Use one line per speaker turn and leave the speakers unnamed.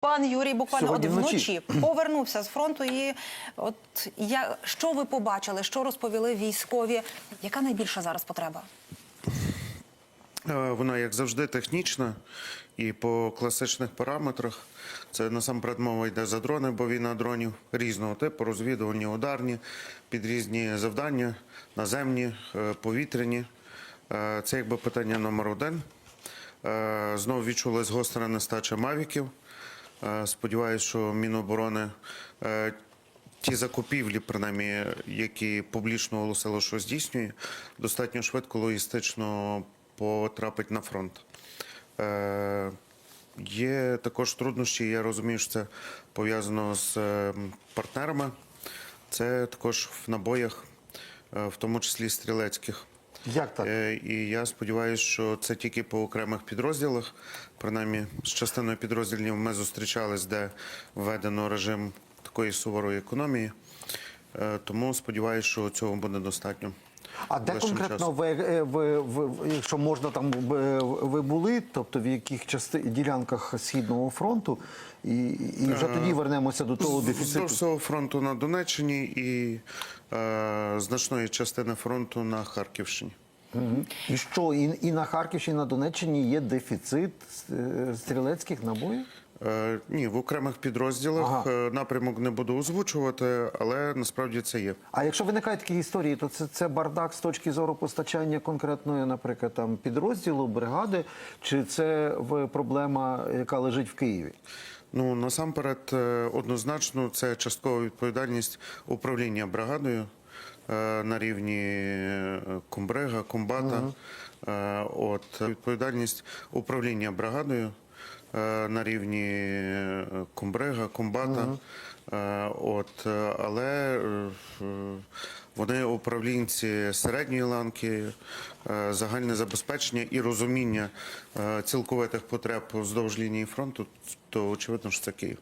Пан Юрій буквально от
Сьогодні вночі.
вночі повернувся з фронту. І от я що ви побачили, що розповіли військові? Яка найбільша зараз потреба?
Е, Вона, як завжди, технічна і по класичних параметрах. Це насамперед мова йде за дрони, бо війна дронів різного типу, розвідувальні, ударні, під різні завдання, наземні, е, повітряні. Е, Це якби питання номер один. Знову відчула згострена нестача мавіків. Е, Сподіваюсь, що Міноборони е, ті закупівлі, принаймні, які публічно оголосило, що здійснює, достатньо швидко логістично потрапить на фронт. Е, Є також труднощі, я розумію, що це пов'язано з партнерами. Це також в набоях, в тому числі стрілецьких.
Як так?
Е, І я сподіваюся, що це тільки по окремих підрозділах. Принаймні, з частиною підрозділів ми зустрічались, де введено режим такої суворої економії. Е, Тому сподіваюся, що цього буде достатньо.
А де конкретно
часом.
ви, е, ви, ви, якщо можна там е, ви були, тобто в яких части ділянках східного фронту, і, і вже тоді вернемося до того дефіциту.
всього фронту на Донеччині і е, значної частини фронту на Харківщині.
Мгм. І що і, і на Харківщині, і на Донеччині є дефіцит е, стрілецьких набоїв?
Е, ні, в окремих підрозділах
Ага.
е, напрямок не буду озвучувати, але насправді це є.
А якщо виникають такі історії, то це, це бардак з точки зору постачання конкретної, наприклад, там підрозділу, бригади, чи це в- проблема, яка лежить в Києві?
Ну насамперед, е, однозначно, це часткова відповідальність управління бригадою е, на рівні е, комбрига, комбата. Е, От відповідальність управління бригадою на рівні е, комбрига, комбата. Е, От, е, але е, е, вони управлінці середньої ланки, е, загальне забезпечення і розуміння е, цілковитих потреб вздовж лінії фронту, то очевидно, що це Київ.